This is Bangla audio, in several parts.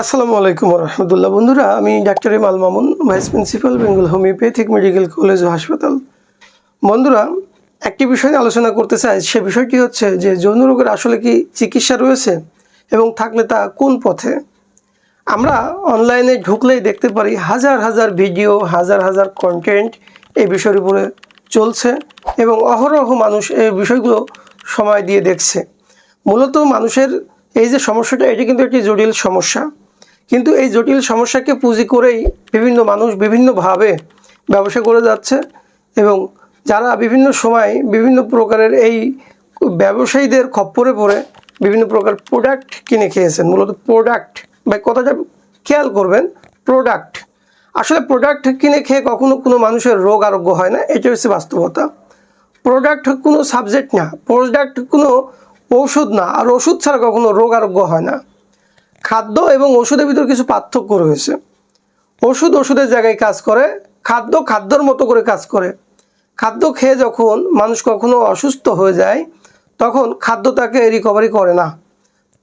আসসালামু আলাইকুম রহমতুল্লাহ বন্ধুরা, আমি doctor M Al Mamun, vice principal, Bengal homeopathic medical college ও হাসপাতাল। বন্ধুরা, একটি বিষয় আলোচনা করতে চাই, সে বিষয়টি হচ্ছে যে, যৌন রোগের আসলে কি চিকিৎসা রয়েছে এবং থাকলে তা কোন পথে? আমরা অনলাইনে ঢুকলেই দেখতে পারি হাজার হাজার ভিডিও, হাজার হাজার কন্টেন্ট এই বিষয়ের উপরে চলছে এবং অহরহ মানুষ এই বিষয়গুলো সময় দিয়ে দেখছে। মূলত মানুষের এই যে সমস্যাটা, এটি কিন্তু একটি জটিল সমস্যা। কিন্তু এই জটিল সমস্যাকে পুঁজি করেই বিভিন্ন মানুষ বিভিন্নভাবে ব্যবসা করে যাচ্ছে এবং যারা বিভিন্ন সময় বিভিন্ন প্রকারের এই ব্যবসায়ীদের খপ্পরে পড়ে বিভিন্ন প্রকার প্রোডাক্ট কিনে খেয়েছেন। মূলত প্রোডাক্ট বা কথাটা খেয়াল করবেন প্রোডাক্ট আসলে প্রোডাক্ট কিনে খেয়ে কখনো কোনো মানুষের রোগ আরোগ্য হয় না এটা হচ্ছে বাস্তবতা। প্রোডাক্ট কোনো সাবজেক্ট না প্রোডাক্ট কোনো ঔষধ না, আর ওষুধ ছাড়া কখনো রোগ আরোগ্য হয় না। খাদ্য এবং ওষুধের ভিতর কিছু পার্থক্য রয়েছে। ওষুধ ওষুধের জায়গায় কাজ করে, খাদ্য খাদ্যর মতো করে কাজ করে। খাদ্য খেয়ে যখন মানুষ কখনো অসুস্থ হয়ে যায়, তখন খাদ্য তাকে রিকভারি করে না।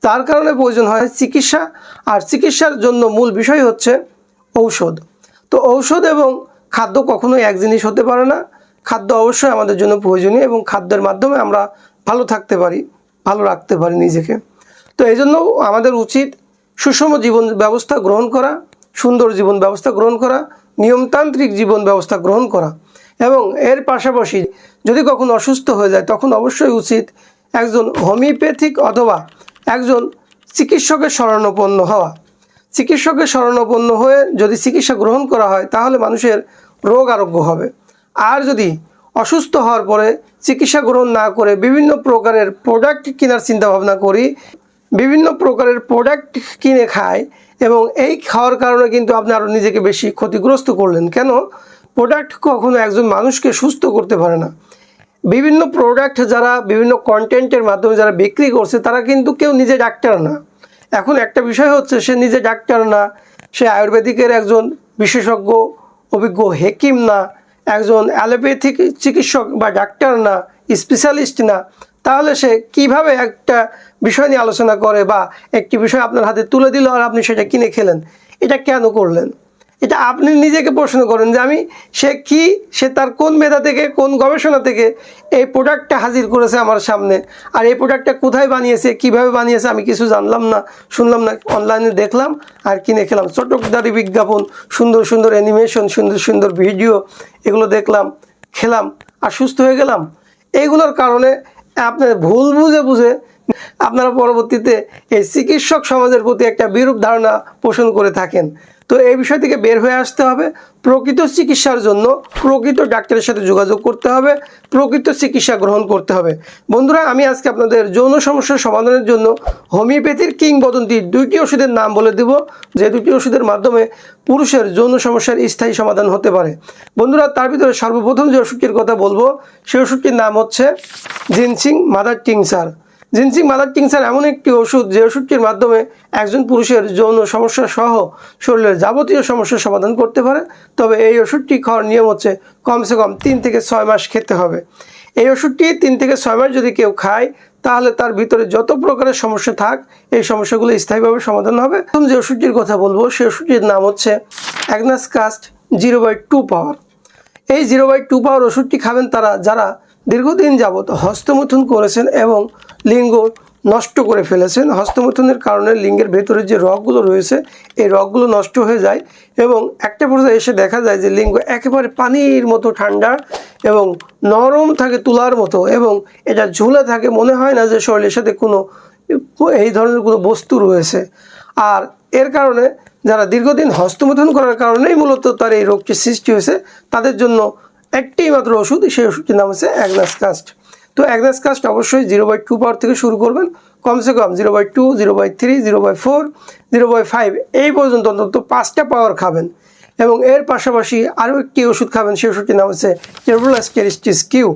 তার কারণে প্রয়োজন হয় চিকিৎসা, আর চিকিৎসার জন্য মূল বিষয় হচ্ছে ঔষধ। তো ঔষধ এবং খাদ্য কখনোই এক জিনিস হতে পারে না। খাদ্য অবশ্যই আমাদের জন্য প্রয়োজনীয় এবং খাদ্যের মাধ্যমে আমরা ভালো থাকতে পারি, ভালো রাখতে পারি নিজেকে। তো এই জন্য আমাদের উচিত সুষম জীবন ব্যবস্থা গ্রহণ করা, সুন্দর জীবন ব্যবস্থা গ্রহণ করা, নিয়মতান্ত্রিক জীবন ব্যবস্থা গ্রহণ করা। এবং এর পাশাপাশি যদি কখনো অসুস্থ হয়ে যায়, তখন অবশ্যই উচিত একজন হোমিওপ্যাথিক অথবা একজন চিকিৎসকের শরণাপন্ন হওয়া। চিকিৎসকের শরণাপন্ন হয়ে যদি চিকিৎসা গ্রহণ করা হয়, তাহলে মানুষের রোগ আরোগ্য হবে। আর যদি অসুস্থ হওয়ার পরে চিকিৎসা গ্রহণ না করে বিভিন্ন প্রকারের প্রোডাক্ট কেনার চিন্তাভাবনা করি বিভিন্ন প্রকারের প্রোডাক্ট কিনে খায় এবং এই খাওয়ার কারণে কিন্তু আপনি আরও নিজেকে বেশি ক্ষতিগ্রস্ত করলেন। কেন? প্রোডাক্ট কখনো একজন মানুষকে সুস্থ করতে পারে না। বিভিন্ন প্রোডাক্ট যারা বিভিন্ন কন্টেন্টের মাধ্যমে যারা বিক্রি করছে, তারা কিন্তু কেউ নিজে ডাক্তার না। এখন একটা বিষয় হচ্ছে, সে নিজে ডাক্তার না, সে আয়ুর্বেদিকের একজন বিশেষজ্ঞ, অভিজ্ঞ হেকিম না, একজন অ্যালোপ্যাথিক চিকিৎসক বা ডাক্তার না স্পেশালিস্ট না। তাহলে সে কীভাবে একটা বিষয় নিয়ে আলোচনা করে বা একটি বিষয় আপনার হাতে তুলে দিল আর আপনি সেটা কিনে খেলেন? এটা কেন করলেন? এটা আপনি নিজেকে প্রশ্ন করেন যে আমি, সে কি, সে তার কোন মেধা থেকে, কোন গবেষণা থেকে এই প্রোডাক্টটা হাজির করেছে আমার সামনে? আর এই প্রোডাক্টটা কোথায় বানিয়েছে, কীভাবে বানিয়েছে, আমি কিছু জানলাম না, শুনলাম না অনলাইনে দেখলাম আর কিনে খেলাম। চটকদারি বিজ্ঞাপন, সুন্দর সুন্দর অ্যানিমেশন সুন্দর সুন্দর ভিডিও এগুলো দেখলাম, খেলাম আর সুস্থ হয়ে গেলাম। এইগুলোর কারণে আপনার ভুল বুঝে বুঝে আপনারা পরবর্তীতে এই চিকিৎসক সমাজের প্রতি একটা বিরূপ ধারণা পোষণ করে থাকেন। তো এই বিষয় থেকে বের হয়ে আসতে হবে। প্রকৃত চিকিৎসার জন্য প্রকৃত ডাক্তারের সাথে যোগাযোগ করতে হবে, প্রকৃত চিকিৎসা গ্রহণ করতে হবে। বন্ধুরা, আমি আজকে আপনাদের যৌন সমস্যার সমাধানের জন্য হোমিওপ্যাথির কিংবদন্তি দুইটি ওষুধের নাম বলে দেব, যে দুটি ওষুধের মাধ্যমে পুরুষের যৌন সমস্যার স্থায়ী সমাধান হতে পারে। বন্ধুরা, তার ভিতরে সর্বপ্রথম যে ওষুধটির কথা বলব, সেই ওষুধটির নাম হচ্ছে ginseng mother tincture. Ginseng mother tincture এমন একটি ওষুধ যে ওষুধটির মাধ্যমে একজন পুরুষের যৌন সমস্যা সহ শরীরের যাবতীয় সমস্যার সমাধান করতে পারে। তবে এই ওষুধটি খাওয়ার নিয়ম হচ্ছে কমসে কম তিন থেকে ছয় মাস খেতে হবে। এই ওষুধটি তিন থেকে ছয় মাস যদি কেউ খায়, তাহলে তার ভিতরে যত প্রকারের সমস্যা থাক, এই সমস্যাগুলো স্থায়ীভাবে সমাধান হবে। প্রথম যে ওষুধটির কথা বলব, সেই ওষুধটির নাম হচ্ছে Agnus cast zero by two power এই জিরো বাই টু পাওয়ার ওষুধটি খাবেন তারা যারা দীর্ঘদিন যাবৎ হস্তমৈথুন করেছেন এবং লিঙ্গ নষ্ট করে ফেলেছেন। হস্তমৈথুনের কারণে লিঙ্গের ভেতরে যে রগগুলো রয়েছে, এই রগগুলো নষ্ট হয়ে যায় এবং একটা পর্যায়ে এসে দেখা যায় যে লিঙ্গ একেবারে পানির মতো ঠান্ডা এবং নরম থাকে তুলার মতো এবং এটা ঝুলে থাকে। মনে হয় না যে শরীরের সাথে কোনো এই ধরনের কোনো বস্তু রয়েছে। আর এর কারণে যারা দীর্ঘদিন হস্তমৈথুন করার কারণেই মূলত তার এই রোগটি সৃষ্টি হয়েছে, তাদের জন্য একটি মাত্র ওষুধ, সেই ওষুধটির নাম হচ্ছে অ্যাগনাস কাস্ট তো অ্যাগনাস কাস্ট অবশ্যই জিরো বাই টু পাওয়ার থেকে শুরু করবেন। কমসে কম zero by two zero by three zero by four zero by five এই পর্যন্ত অন্তত পাঁচটা পাওয়ার খাবেন। এবং এর পাশাপাশি আরও একটি ওষুধ খাবেন, সেই ওষুধটির নাম হচ্ছে ট্রেবুলাস কেরিস্টিস কিউ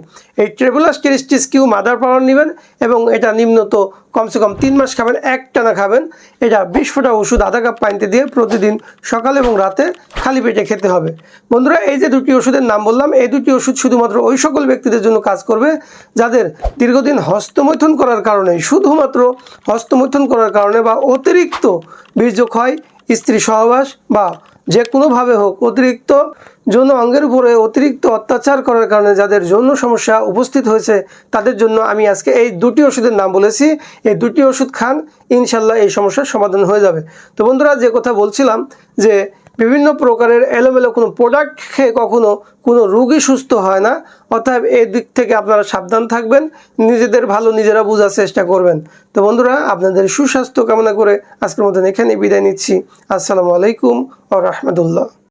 এই ট্রেবুলাস কেরিস্টিস কিউ মাদার পাওয়ার নেবেন এবং এটা নিম্নত কমসে কম তিন মাস খাবেন এক টানা খাবেন। এটা বিশ ফোঁটা ওষুধ আধা কাপ পানিতে দিয়ে প্রতিদিন সকাল এবং রাতে খালি পেটে খেতে হবে। বন্ধুরা, এই যে দুটি ওষুধের নাম বললাম, এই দুটি ওষুধ শুধুমাত্র ওই সকল ব্যক্তিদের জন্য কাজ করবে যাদের দীর্ঘদিন হস্তমৈথুন করার কারণে, শুধুমাত্র হস্তমৈথুন করার কারণে বা অতিরিক্ত বীর্যক্ষয়, স্ত্রী সহবাস বা যে কোনোভাবে হোক, অতিরিক্ত যৌন অঙ্গের উপরে অতিরিক্ত অত্যাচার করার কারণে যাদের যৌন সমস্যা উপস্থিত হয়েছে, তাদের জন্য আমি আজকে এই দুটি ওষুধের নাম বলেছি। এই দুটি ওষুধ খান, ইনশাল্লাহ এই সমস্যার সমাধান হয়ে যাবে। তো বন্ধুরা, যে কথা বলছিলাম যে বিভিন্ন প্রকারের এলোমেলো কোনো প্রোডাক্ট খেয়ে কখনো কোনো রুগী সুস্থ হয় না। অর্থাৎ এই দিক থেকে আপনারা সাবধান থাকবেন, নিজেদের ভালো নিজেরা বোঝার চেষ্টা করবেন। তো বন্ধুরা, আপনাদের সুস্বাস্থ্য কামনা করে আজকের মতন এখানে বিদায় নিচ্ছি। আসসালামু আলাইকুম ও রহমতুল্লাহ।